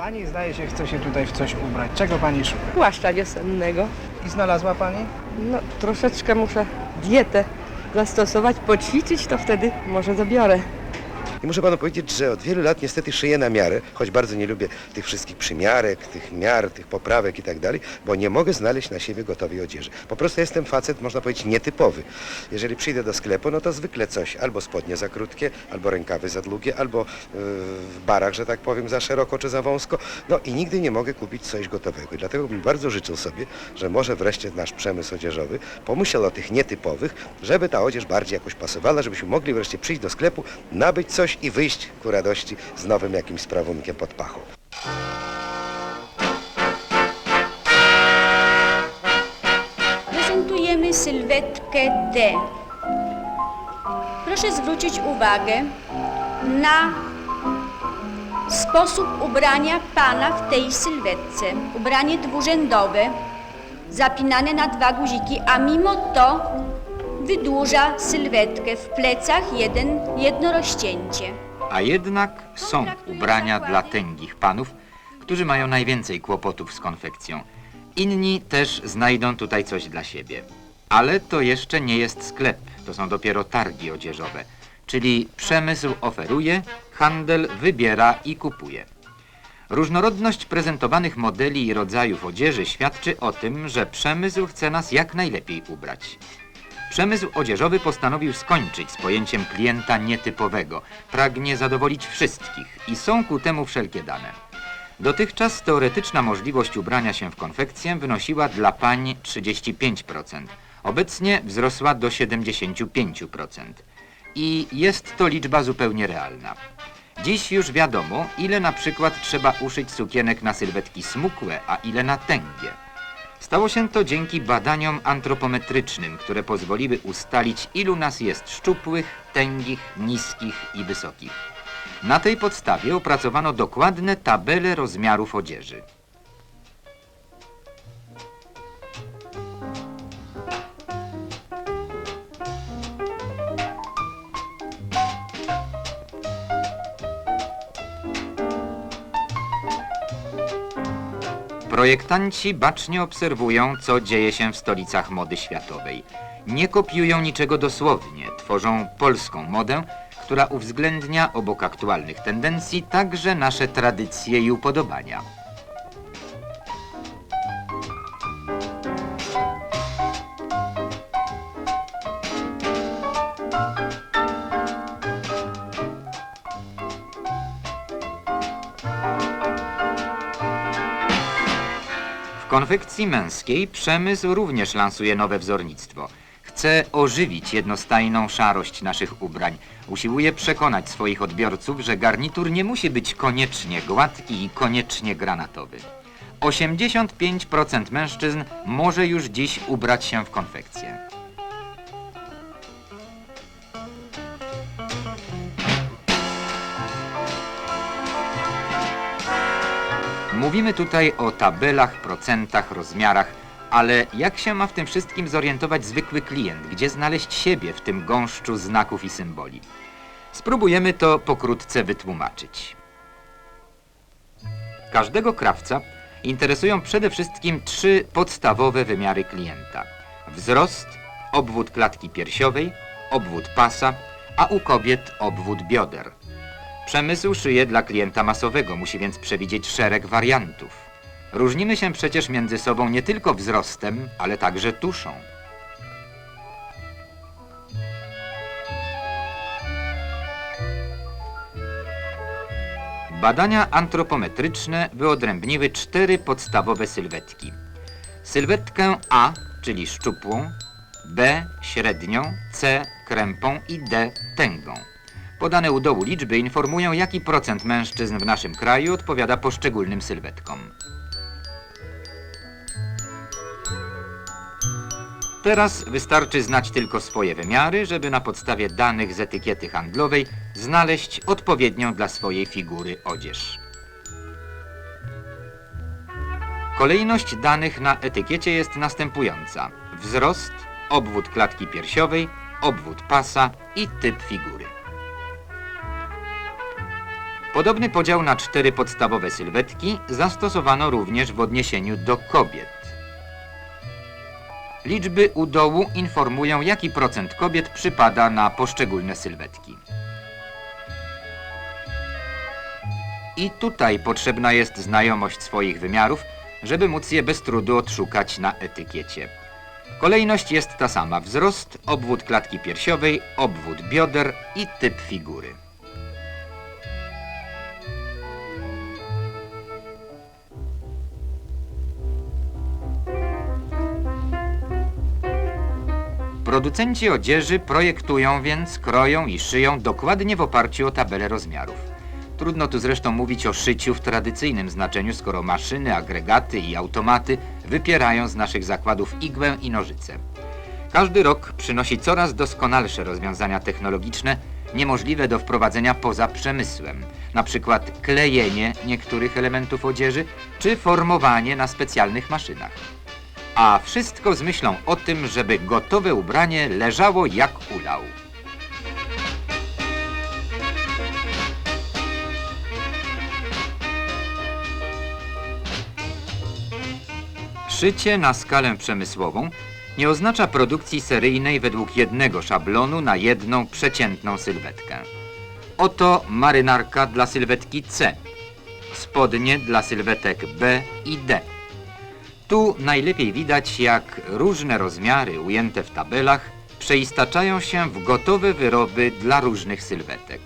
Pani zdaje się chce się tutaj w coś ubrać. Czego pani szuka? płaszcza wiosennego. I znalazła pani? No, troszeczkę muszę dietę zastosować, poćwiczyć, to wtedy może zabiorę. I muszę panu powiedzieć, że od wielu lat niestety szyję na miarę, choć bardzo nie lubię tych wszystkich przymiarek, tych miar, tych poprawek i tak dalej, bo nie mogę znaleźć na siebie gotowej odzieży. Po prostu jestem facet, można powiedzieć, nietypowy. Jeżeli przyjdę do sklepu, no to zwykle coś, albo spodnie za krótkie, albo rękawy za długie, albo yy, w barach, że tak powiem, za szeroko czy za wąsko. No i nigdy nie mogę kupić coś gotowego. I dlatego bym bardzo życzył sobie, że może wreszcie nasz przemysł odzieżowy pomyślał o tych nietypowych, żeby ta odzież bardziej jakoś pasowała, żebyśmy mogli wreszcie przyjść do sklepu, nabyć coś i wyjść ku radości z nowym jakimś sprawunkiem pod pachą. Prezentujemy sylwetkę D. Proszę zwrócić uwagę na sposób ubrania pana w tej sylwetce. Ubranie dwurzędowe, zapinane na dwa guziki, a mimo to wydłuża sylwetkę. W plecach jeden, jedno rozcięcie. A jednak są ubrania dla tęgich panów, którzy mają najwięcej kłopotów z konfekcją. Inni też znajdą tutaj coś dla siebie. Ale to jeszcze nie jest sklep, to są dopiero targi odzieżowe. Czyli przemysł oferuje, handel wybiera i kupuje. Różnorodność prezentowanych modeli i rodzajów odzieży świadczy o tym, że przemysł chce nas jak najlepiej ubrać. Przemysł odzieżowy postanowił skończyć z pojęciem klienta nietypowego. Pragnie zadowolić wszystkich i są ku temu wszelkie dane. Dotychczas teoretyczna możliwość ubrania się w konfekcję wynosiła dla pań 35%. Obecnie wzrosła do 75%. I jest to liczba zupełnie realna. Dziś już wiadomo, ile na przykład trzeba uszyć sukienek na sylwetki smukłe, a ile na tęgie. Stało się to dzięki badaniom antropometrycznym, które pozwoliły ustalić, ilu nas jest szczupłych, tęgich, niskich i wysokich. Na tej podstawie opracowano dokładne tabele rozmiarów odzieży. Projektanci bacznie obserwują, co dzieje się w stolicach mody światowej. Nie kopiują niczego dosłownie, tworzą polską modę, która uwzględnia obok aktualnych tendencji także nasze tradycje i upodobania. Konfekcji męskiej przemysł również lansuje nowe wzornictwo. Chce ożywić jednostajną szarość naszych ubrań. Usiłuje przekonać swoich odbiorców, że garnitur nie musi być koniecznie gładki i koniecznie granatowy. 85% mężczyzn może już dziś ubrać się w konfekcję. Mówimy tutaj o tabelach, procentach, rozmiarach, ale jak się ma w tym wszystkim zorientować zwykły klient? Gdzie znaleźć siebie w tym gąszczu znaków i symboli? Spróbujemy to pokrótce wytłumaczyć. Każdego krawca interesują przede wszystkim trzy podstawowe wymiary klienta. Wzrost, obwód klatki piersiowej, obwód pasa, a u kobiet obwód bioder. Przemysł szyje dla klienta masowego, musi więc przewidzieć szereg wariantów. Różnimy się przecież między sobą nie tylko wzrostem, ale także tuszą. Badania antropometryczne wyodrębniły cztery podstawowe sylwetki. Sylwetkę A, czyli szczupłą, B średnią, C krępą i D tęgą. Podane u dołu liczby informują, jaki procent mężczyzn w naszym kraju odpowiada poszczególnym sylwetkom. Teraz wystarczy znać tylko swoje wymiary, żeby na podstawie danych z etykiety handlowej znaleźć odpowiednią dla swojej figury odzież. Kolejność danych na etykiecie jest następująca. Wzrost, obwód klatki piersiowej, obwód pasa i typ figury. Podobny podział na cztery podstawowe sylwetki zastosowano również w odniesieniu do kobiet. Liczby u dołu informują, jaki procent kobiet przypada na poszczególne sylwetki. I tutaj potrzebna jest znajomość swoich wymiarów, żeby móc je bez trudu odszukać na etykiecie. Kolejność jest ta sama: wzrost, obwód klatki piersiowej, obwód bioder i typ figury. Producenci odzieży projektują więc, kroją i szyją dokładnie w oparciu o tabelę rozmiarów. Trudno tu zresztą mówić o szyciu w tradycyjnym znaczeniu, skoro maszyny, agregaty i automaty wypierają z naszych zakładów igłę i nożyce. Każdy rok przynosi coraz doskonalsze rozwiązania technologiczne, niemożliwe do wprowadzenia poza przemysłem, na przykład klejenie niektórych elementów odzieży czy formowanie na specjalnych maszynach. A wszystko z myślą o tym, żeby gotowe ubranie leżało jak ulał. Szycie na skalę przemysłową nie oznacza produkcji seryjnej według jednego szablonu na jedną przeciętną sylwetkę. Oto marynarka dla sylwetki C, spodnie dla sylwetek B i D. Tu najlepiej widać, jak różne rozmiary ujęte w tabelach przeistaczają się w gotowe wyroby dla różnych sylwetek.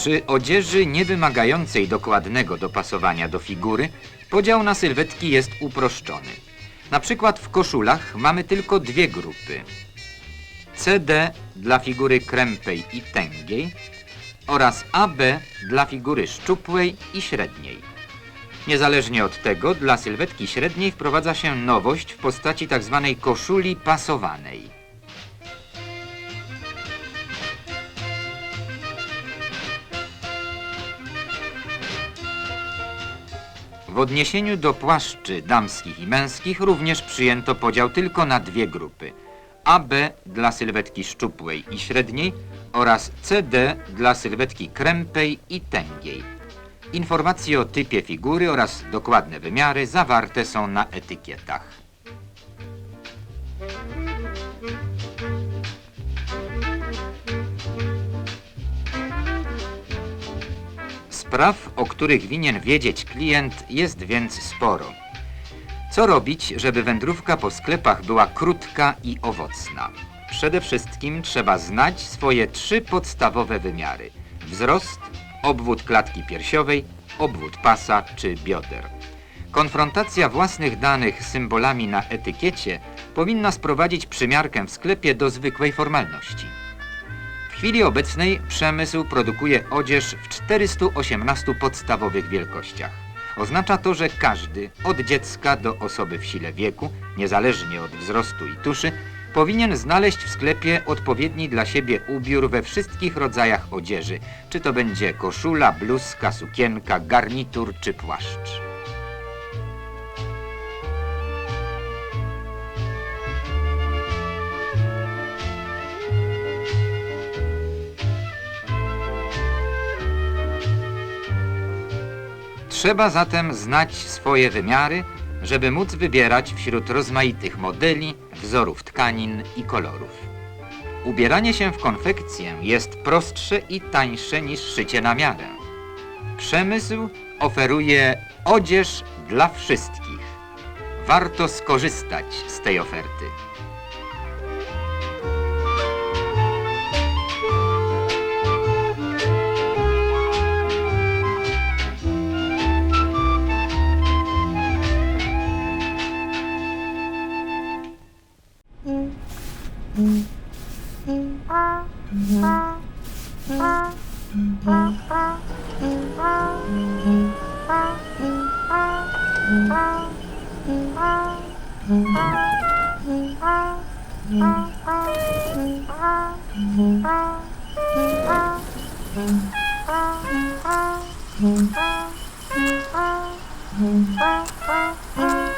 Przy odzieży nie wymagającej dokładnego dopasowania do figury, podział na sylwetki jest uproszczony. Na przykład w koszulach mamy tylko dwie grupy. CD dla figury krępej i tęgiej oraz AB dla figury szczupłej i średniej. Niezależnie od tego, dla sylwetki średniej wprowadza się nowość w postaci tzw. koszuli pasowanej. W odniesieniu do płaszczy damskich i męskich również przyjęto podział tylko na dwie grupy. AB dla sylwetki szczupłej i średniej oraz CD dla sylwetki krępej i tęgiej. Informacje o typie figury oraz dokładne wymiary zawarte są na etykietach. Spraw, o których winien wiedzieć klient, jest więc sporo. Co robić, żeby wędrówka po sklepach była krótka i owocna? Przede wszystkim trzeba znać swoje trzy podstawowe wymiary: wzrost, obwód klatki piersiowej, obwód pasa czy bioder. Konfrontacja własnych danych z symbolami na etykiecie powinna sprowadzić przymiarkę w sklepie do zwykłej formalności. Chwili obecnej przemysł produkuje odzież w 418 podstawowych wielkościach. Oznacza to, że każdy, od dziecka do osoby w sile wieku, niezależnie od wzrostu i tuszy, powinien znaleźć w sklepie odpowiedni dla siebie ubiór we wszystkich rodzajach odzieży, czy to będzie koszula, bluzka, sukienka, garnitur czy płaszcz. Trzeba zatem znać swoje wymiary, żeby móc wybierać wśród rozmaitych modeli, wzorów tkanin i kolorów. Ubieranie się w konfekcję jest prostsze i tańsze niż szycie na miarę. Przemysł oferuje odzież dla wszystkich. Warto skorzystać z tej oferty. Mm-hmm.